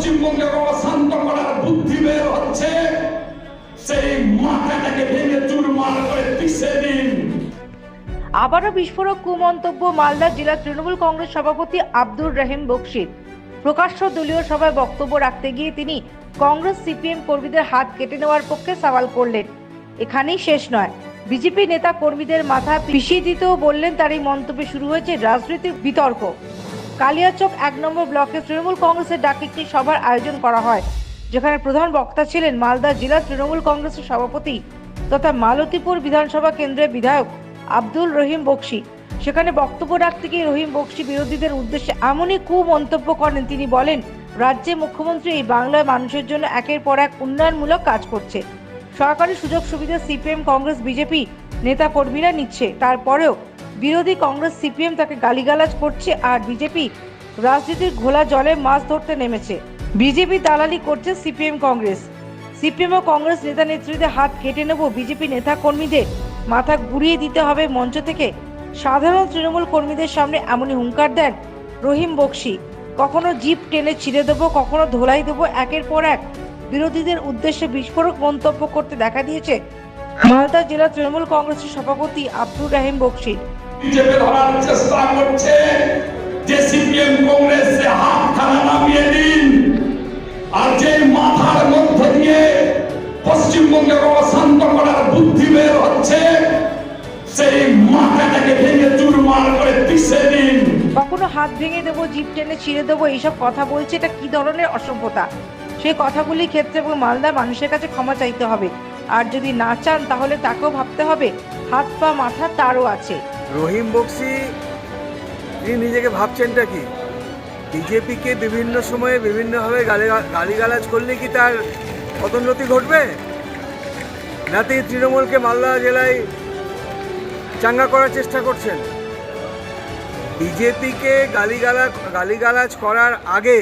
পশ্চিমবঙ্গের অশান্ত করার বুদ্ধি বের হচ্ছে। সেই মাথাটাকে ভেঙে চুরমার করে পিষে দিন। আবারও বিস্ফোরক কুমন্তব্য মালদা জেলা তৃণমূল কংগ্রেস সভাপতি আব্দুর রহিম বক্সির। প্রকাশ্য দলীয় সভায় বক্তব্য রাখতে গিয়ে তিনি কংগ্রেস সিপিএম কর্মীদের হাত কেটে নেওয়ার পক্ষে সওয়াল করলেন। এখানেই শেষ নয়। বিজেপি নেতা কর্মীদের মাথা পিষিয়ে দিতেও বললেন তার এই মন্তব্যে শুরু হয়েছে রাজনৈতিক বিতর্ক। কালিয়াচক এক নম্বর ব্লকে তৃণমূল কংগ্রেসের ডাকে একটি সভার আয়োজন করা হয়, যেখানে প্রধান বক্তা ছিলেন মালদা জেলা তৃণমূল কংগ্রেসের সভাপতি তথা মালতীপুর বিধানসভা কেন্দ্রের বিধায়ক আব্দুল রহিম বক্সি। সেখানে বক্তব্য রাখতে গিয়ে রহিম বক্সি বিরোধীদের উদ্দেশ্যে এমনই কু মন্তব্য করেন। তিনি বলেন, রাজ্যে মুখ্যমন্ত্রী এই বাংলার মানুষের জন্য একের পর এক উন্নয়নমূলক কাজ করছে। সরকারি সুযোগ সুবিধা সিপিএম, কংগ্রেস, বিজেপি নেতা কর্মীরা নিচ্ছে। তারপরেও বিরোধী কংগ্রেস সিপিএম তাকে গালিগালাজ করছে আর বিজেপি রাজনীতির ঘোলা জলে মাছ ধরতে নেমেছে। বিজেপি দালালি করছে সিপিএম কংগ্রেস। সিপিএম ও কংগ্রেস নেতা নেত্রীদের হাত কেটে নেব বিজেপি নেতা কর্মীদের মাথা ঘুরিয়ে দিতে হবে মঞ্চ থেকে। সাধারণ তৃণমূল কর্মীদের সামনে এমনই হুঙ্কার দেন রহিম বক্সি। কখনো জিপ টেনে ছিঁড়ে দেবো, কখনো ধোলাই দেবো একের পর এক। বিরোধীদের উদ্দেশ্যে বিস্ফোরক মন্তব্য করতে দেখা দিয়েছে। মালদা জেলা তৃণমূল কংগ্রেসের সভাপতি আব্দুর রাহিম বক্সির চেপে ধরার চেষ্টা করছে। যে সিপিএম কংগ্রেসে হাত খানা নামিয়ে দিন আর যে মাথার মধ্য দিয়ে পশ্চিমবঙ্গের অশান্ত করার বুদ্ধি বের হচ্ছে কখনো হাত ভেঙে দেবো জিপ টেনে ছিঁড়ে দেবো, এইসব কথা বলছে, এটা কি ধরনের অসভ্যতা? সেই কথাগুলির ক্ষেত্রে মালদা মানুষের কাছে ক্ষমা চাইতে হবে। আর যদি না চান, তাহলে তাকেও ভাবতে হবে, হাত পা, মাথা তারও আছে। রহিম বক্সি, তিনি নিজেকে ভাবছেনটা কি? বিজেপিকে বিভিন্ন সময়ে বিভিন্নভাবে গালি, গালিগালাজ করলে কি তার পদোন্নতি ঘটবে? না তিনি তৃণমূলকে মালদা জেলায় চাঙ্গা করার চেষ্টা করছেন। বিজেপিকে গালিগালা, গালিগালাজ করার আগে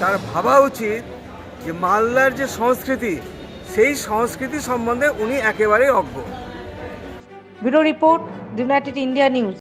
তার ভাবা উচিত যে মালদার যে সংস্কৃতি, সেই সংস্কৃতি সম্বন্ধে উনি একেবারেই অজ্ঞ। Report United India news